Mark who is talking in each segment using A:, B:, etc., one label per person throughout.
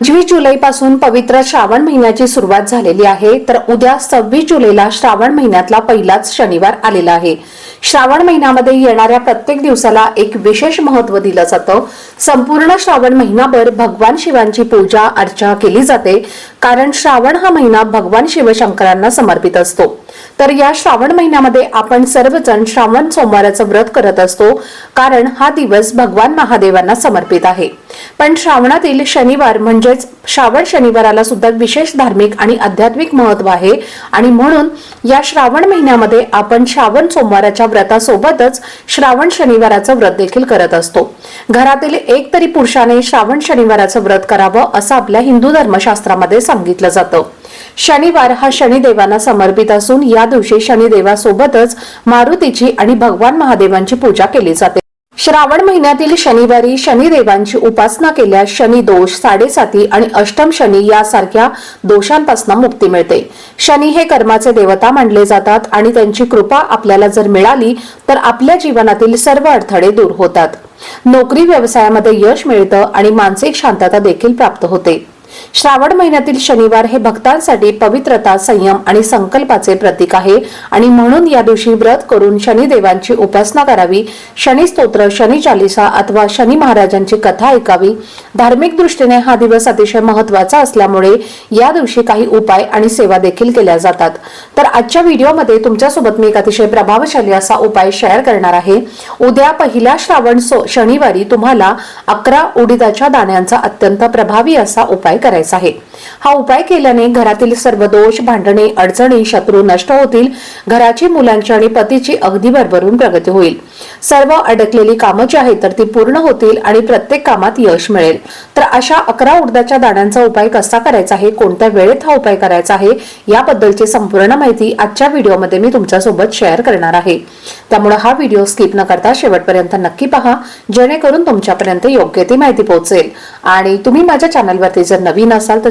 A: पंचवीस जुलै पासून पवित्र श्रावण महिन्याची सुरुवात झालेली आहे. तर उद्या सव्वीस जुलैला श्रावण महिन्यातला पहिलाच शनिवार आलेला आहे. श्रावण महिन्यामध्ये येणाऱ्या प्रत्येक दिवसाला एक विशेष महत्त्व दिलं जातं. संपूर्ण श्रावण महिनाभर भगवान शिवांची पूजा अर्चा केली जाते. कारण श्रावण हा महिना भगवान शिवशंकरांना समर्पित असतो. तर या श्रावण महिन्यामध्ये आपण सर्वजण श्रावण सोमवाराचं व्रत करत असतो. कारण हा दिवस भगवान महादेवांना समर्पित आहे. पण श्रावणातील शनिवार म्हणजेच श्रावण शनिवाराला सुद्धा विशेष धार्मिक आणि आध्यात्मिक महत्त्व आहे. आणि म्हणून या श्रावण महिन्यामध्ये आपण श्रावण सोमवाराच्या व्रतासोबतच श्रावण शनिवाराचं व्रत देखील करत असतो. घरातील एक तरी पुरुषाने श्रावण शनिवाराचं व्रत करावं असं आपल्या हिंदू धर्मशास्त्रामध्ये सांगितलं जातं. शनिवार हा शनिदेवांना समर्पित असून या दिवशी शनिदेवासोबतच मारुतीची आणि भगवान महादेवांची पूजा केली जाते. श्रावण महिन्यातील शनिवारी शनिदेवांची उपासना केल्यास शनी दोष साडेसाती आणि अष्टम शनी यासारख्या दोषांपासून मुक्ती मिळते. शनी हे कर्माचे देवता मानले जातात आणि त्यांची कृपा आपल्याला जर मिळाली तर आपल्या जीवनातील सर्व अडथळे दूर होतात. नोकरी व्यवसायामध्ये यश मिळतं आणि मानसिक शांतता देखील प्राप्त होते. श्रावण महिन्यातील शनिवार हे भक्तांसाठी पवित्रता संयम आणि संकल्पाचे प्रतीक आहे. आणि म्हणून या दिवशी व्रत करून शनिदेवांची उपासना करावी. शनी स्तोत्र शनी चालिसा अथवा शनी महाराजांची कथा ऐकावी. धार्मिक दृष्टीने हा दिवस अतिशय महत्त्वाचा असल्यामुळे या दिवशी काही उपाय आणि सेवा देखील केल्या जातात. तर आजच्या व्हिडिओमध्ये तुमच्यासोबत मी एक अतिशय प्रभावशाली असा उपाय शेअर करणार आहे. उद्या पहिल्या श्रावण शनिवारी तुम्हाला अकरा उडीदाच्या दाण्यांचा अत्यंत प्रभावी असा उपाय करायचा आहे. हा उपाय केल्याने घरातील सर्व दोष भांडणे अडचणी शत्रू नष्ट होतील. घराची मुलांची आणि पतीची अगदी भरभरून प्रगती होईल. सर्व अडकलेली कामं जी आहेत तर ती पूर्ण होतील आणि प्रत्येक कामात यश मिळेल. तर अशा अकरा उडदाच्या दाण्यांचा उपाय कसा करायचा आहे? कोणत्या वेळेत हा उपाय करायचा आहे? याबद्दलची संपूर्ण माहिती आजच्या व्हिडिओमध्ये मी तुमच्यासोबत शेअर करणार आहे. त्यामुळे हा व्हिडिओ स्किप न करता शेवटपर्यंत नक्की पहा. जेणेकरून तुमच्यापर्यंत योग्य ती माहिती पोहोचेल. आणि तुम्ही माझ्या चॅनलवरती जर नवीन असाल तर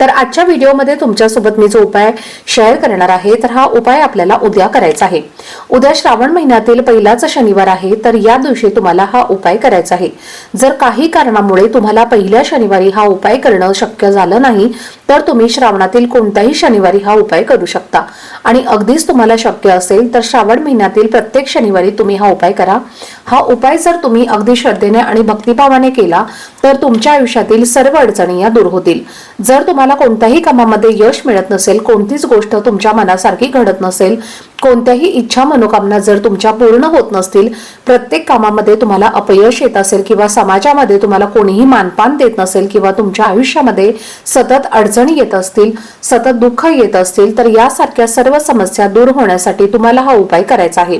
A: तर आजच्या व्हिडिओमध्ये तुमच्यासोबत मी जो उपाय शेअर करणार आहे तर हा उपाय आपल्याला उद्या करायचा आहे. उद्या श्रावण महिन्यातील पहिलाच शनिवार आहे तर या दिवशी तुम्हाला हा उपाय करायचा आहे. जर काही कारणामुळे तुम्हाला पहिल्या शनिवारी हा उपाय करणं शक्य झालं नाही तर तुम्ही श्रावणातील कोणत्याही शनिवारी हा उपाय करू शकता. आणि अगदीच तुम्हाला शक्य असेल तर श्रावण महिन्यातील प्रत्येक शनिवारी तुम्ही हा उपाय करा. हा उपाय जर तुम्ही अगदी श्रद्धेने आणि भक्तिभावाने केला तर तुमच्या आयुष्यातील सर्व अडचणी या दूर होतील. जर तुम्हाला कोणत्याही कामामध्ये यश मिळत नसेल कोणतीच गोष्ट तुमच्या मनासारखी घडत नसेल कोणत्याही इच्छा मनोकामना जर तुमच्या पूर्ण होत नसतील प्रत्येक कामामध्ये तुम्हाला अपयश येत असेल किंवा समाजामध्ये तुम्हाला कोणीही मानपान देत नसेल किंवा तुमच्या आयुष्यामध्ये सतत अडचणी येत असतील सतत दुःख येत असतील तर यासारख्या सर्व समस्या दूर होण्यासाठी तुम्हाला हा उपाय करायचा आहे.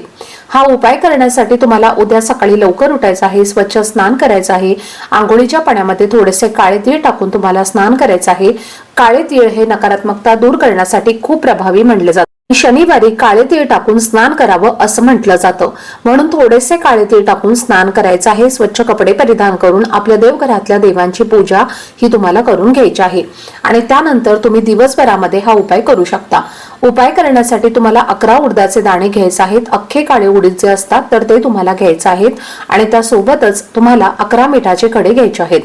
A: हा उपाय करण्यासाठी तुम्हाला उद्या सकाळी लवकर उठायचं आहे स्वच्छ स्नान करायचं आहे. आंघोळीच्या पाण्यामध्ये थोडेसे काळे तीळ टाकून तुम्हाला स्नान करायचं आहे. काळे तीळ हे नकारात्मकता दूर करण्यासाठी खूप प्रभावी म्हणले जाते. शनिवारी काळे तीळ टाकून स्नान करावं असं म्हटलं जातं. म्हणून थोडेसे काळे तीळ टाकून स्नान करायचं आहे. स्वच्छ कपडे परिधान करून आपल्या देवघरातल्या देवांची पूजा ही तुम्हाला करून घ्यायची आहे. आणि त्यानंतर तुम्ही दिवसभरामध्ये हा उपाय करू शकता. उपाय करण्यासाठी तुम्हाला अकरा उडदाचे दाणे घ्यायचे आहेत अख्खे काळे उडीदचे असतात तर ते तुम्हाला घ्यायचे आहेत आणि त्यासोबतच तुम्हाला अकरा मिठाचे खडे घ्यायचे आहेत.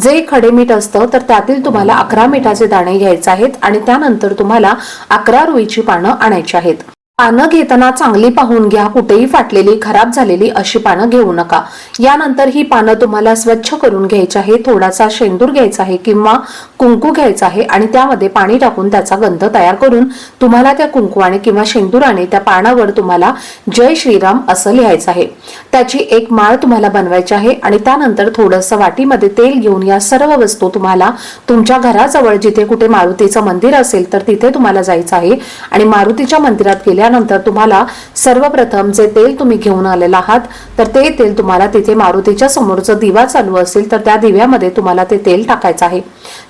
A: जे खडे मीठ असतं तर त्यातील तुम्हाला अकरा मिठाचे दाणे घ्यायचे आहेत आणि त्यानंतर तुम्हाला अकरा रुईची पानं आणायची आहेत. पानं घेताना चांगली पाहून घ्या कुठेही फाटलेली खराब झालेली अशी पानं घेऊ नका. यानंतर ही पानं तुम्हाला स्वच्छ करून घ्यायची आहे थोडासा शेंदूर घ्यायचा आहे किंवा कुंकू घ्यायचं आहे आणि त्यामध्ये पाणी टाकून त्याचा गंध तयार करून तुम्हाला त्या कुंकुवाने किंवा शेंदुराने त्या पानावर तुम्हाला जय श्रीराम असं लिहायचं आहे. त्याची एक माळ तुम्हाला बनवायची आहे आणि त्यानंतर थोडंसं वाटीमध्ये तेल घेऊन या सर्व वस्तू तुम्हाला तुमच्या घराजवळ जिथे कुठे मारुतीचं मंदिर असेल तर तिथे तुम्हाला जायचं आहे. आणि मारुतीच्या मंदिरात गेल्यानंतर तुम्हाला सर्वप्रथम जे तेल तुम्ही घेऊन आलेला आहात तर ते तेल तुम्हाला तिथे मारुतीच्या समोरचं दिवा चालू असेल तर त्या दिव्यामध्ये तुम्हाला ते तेल टाकायचं आहे.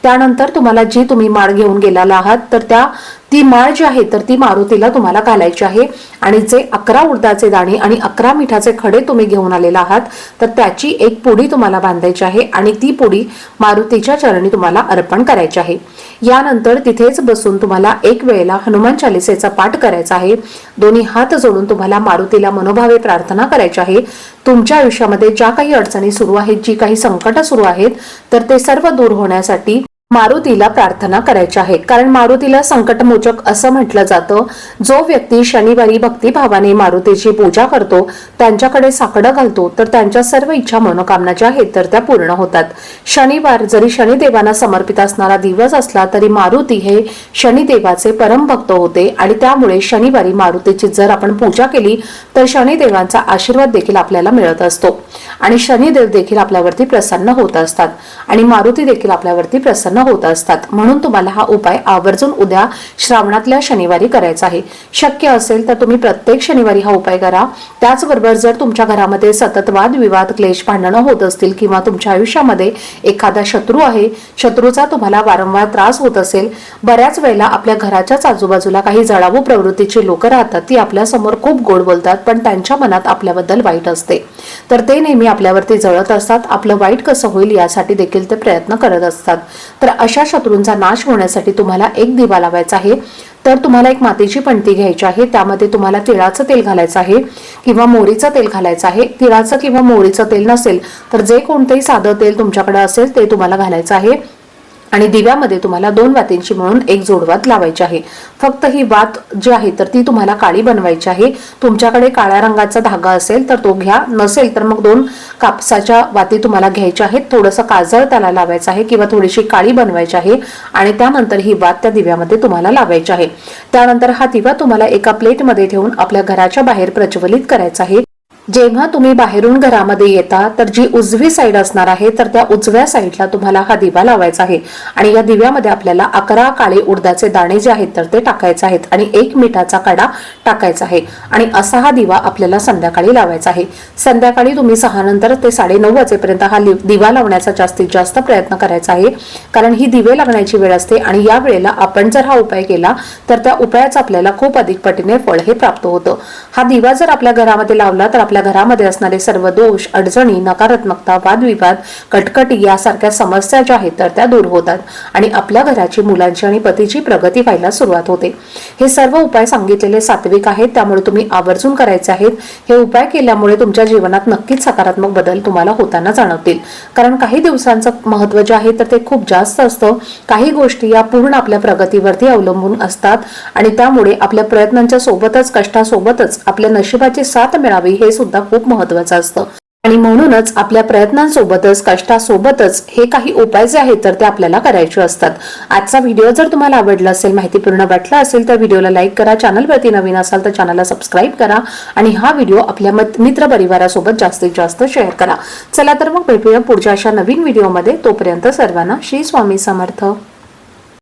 A: त्यानंतर तुम्हाला जी तुम्ही माळ घेऊन गेलेला आहात तर त्या ती माळ जी आहे तर ती मारुतीला तुम्हाला घालायची आहे. आणि जे अकरा उडदाचे दाणे आणि अकरा मिठाचे खडे तुम्ही घेऊन आलेला आहात तर त्याची एक पुडी तुम्हाला बांधायची आहे आणि ती पुडी मारुतीच्या चरणी तुम्हाला अर्पण करायची आहे. यानंतर तिथेच बसून तुम्हाला एक वेळेला हनुमान चालिसेचा पाठ करायचा आहे. दोन्ही हात जोडून तुम्हाला मारुतीला मनोभावे प्रार्थना करायची आहे. तुमच्या आयुष्यामध्ये ज्या काही अडचणी सुरू आहेत जी काही संकट सुरू आहेत तर ते सर्व दूर होण्यासाठी मारुतीला प्रार्थना करायच्या आहेत कारण मारुतीला संकटमोचक असं म्हटलं जातं. जो व्यक्ती शनिवारी भक्तिभावाने मारुतीची पूजा करतो त्यांच्याकडे साकडं घालतो तर त्यांच्या सर्व इच्छा मनोकामनाच्या आहेत तर त्या पूर्ण होतात. शनिवार जरी शनिदेवांना समर्पित असणारा दिवस असला तरी मारुती हे शनिदेवाचे परमभक्त होते आणि त्यामुळे शनिवारी मारुतीची जर आपण पूजा केली तर शनिदेवांचा आशीर्वाद देखील आपल्याला मिळत असतो. आणि शनिदेव देखील आपल्यावरती प्रसन्न होत असतात. आणि मारुती देखील आपल्यावरती प्रसन्न होत असतात. म्हणून तुम्हाला हा उपाय आवर्जून उद्या श्रावणातल्या शनिवारी करायचा आहे. शक्य असेल तर तुम्ही प्रत्येक शनिवारी हा उपाय करा. त्याचबरोबर जर तुमच्या घरामध्ये सतत वाद विवाद क्लेश भांडणं होत असतील किंवा तुमच्या आयुष्यामध्ये एखादा शत्रू आहे शत्रूचा तुम्हाला वारंवार त्रास होत असेल बऱ्याच वेळेला आपल्या घराच्याच आजूबाजूला काही जळावू प्रवृत्तीची लोक राहतात ती आपल्यासमोर खूप गोड बोलतात पण त्यांच्या मनात आपल्याबद्दल वाईट असते. तर ते नेहमी आपल्यावरती जळत असतात. आपलं वाईट कसं होईल यासाठी देखील ते प्रयत्न करत असतात. तर अशा शत्रूंचा नाश होण्यासाठी तुम्हाला एक दिवा लावायचा आहे. तर तुम्हाला एक मातीची पणती घ्यायची आहे. त्यामध्ये तुम्हाला तिळाचं तेल घालायचं आहे किंवा मोहरीचं तेल घालायचं आहे. तिळाचं किंवा मोहरीचं तेल नसेल तर जे कोणतंही साधं तेल तुमच्याकडे असेल ते तुम्हाला घालायचं आहे. आणि दिव्यामध्ये तुम्हाला दोन वातींची म्हणून एक जोडवात लावायची आहे. फक्त ही वात जी आहे तर ती तुम्हाला काळी बनवायची आहे. तुमच्याकडे काळ्या रंगाचा धागा असेल तर तो घ्या. नसेल तर मग दोन कापसाच्या वाती तुम्हाला घ्यायच्या आहेत. थोडंसं काजळ त्याला लावायचं आहे किंवा थोडीशी काळी बनवायची आहे आणि त्यानंतर ही वात त्या दिव्यामध्ये तुम्हाला लावायची आहे. त्यानंतर हा दिवा तुम्हाला एका प्लेटमध्ये ठेवून आपल्या घराच्या बाहेर प्रज्वलित करायचा आहे. जेव्हा तुम्ही बाहेरून घरामध्ये येता तर जी उजवी साईड असणार आहे तर त्या उजव्या साईडला तुम्हाला हा दिवा लावायचा आहे. आणि या दिव्यामध्ये आपल्याला अकरा काळे उडदाचे दाणे जे आहेत तर ते टाकायचे आहेत. आणि एक मिठाचा कडा टाकायचा आहे. आणि असा हा दिवा आपल्याला संध्याकाळी लावायचा आहे. संध्याकाळी तुम्ही सहा नंतर ते साडेनऊ वाजेपर्यंत हा दिवा लावण्याचा जास्तीत जास्त प्रयत्न करायचा आहे. कारण ही दिवे लागण्याची वेळ असते आणि या वेळेला आपण जर हा उपाय केला तर त्या उपायाचं आपल्याला खूप अधिक पटीने फळ हे प्राप्त होतं. हा दिवा जर आपल्या घरामध्ये लावला तर आपल्या घरामध्ये असणारे सर्व दोष अडचणी नकारात्मकता वादविवाद कटकटी यासारख्या समस्या ज्या आहेत तर त्या दूर होतात आणि आपल्या घराची मुलांची आणि पतीची प्रगती व्हायला सुरुवात होते. हे सर्व उपाय सांगितलेले सात्विक आहेत त्यामुळे तुम्ही आवर्जून करायचे आहेत. हे उपाय केल्यामुळे तुमच्या जीवनात नक्कीच सकारात्मक बदल तुम्हाला होताना जाणवतील. कारण काही दिवसांचं महत्त्व जे आहे तर ते खूप जास्त असतं. काही गोष्टी या पूर्ण आपल्या प्रगतीवरती अवलंबून असतात आणि त्यामुळे आपल्या प्रयत्नांच्या सोबतच कष्टासोबतच आपल्या नशिबाची साथ मिळावी हे सुद्धा खूप महत्वाचं असतं. आणि म्हणूनच आपल्या प्रयत्नांसोबतच कष्टासोबतच हे काही उपाय जे आहेत तर ते आपल्याला करायचे असतात. आजचा व्हिडिओ जर तुम्हाला आवडला असेल माहितीपूर्ण वाटला असेल तर व्हिडिओला लाईक करा चॅनलवरती नवीन असाल तर चॅनलला सबस्क्राईब करा आणि हा व्हिडिओ आपल्या मित्र परिवारासोबत जास्तीत जास्त शेअर करा. चला तर मग भेटूया पुढच्या अशा नवीन व्हिडिओमध्ये. तोपर्यंत सर्वांना श्री स्वामी समर्थ.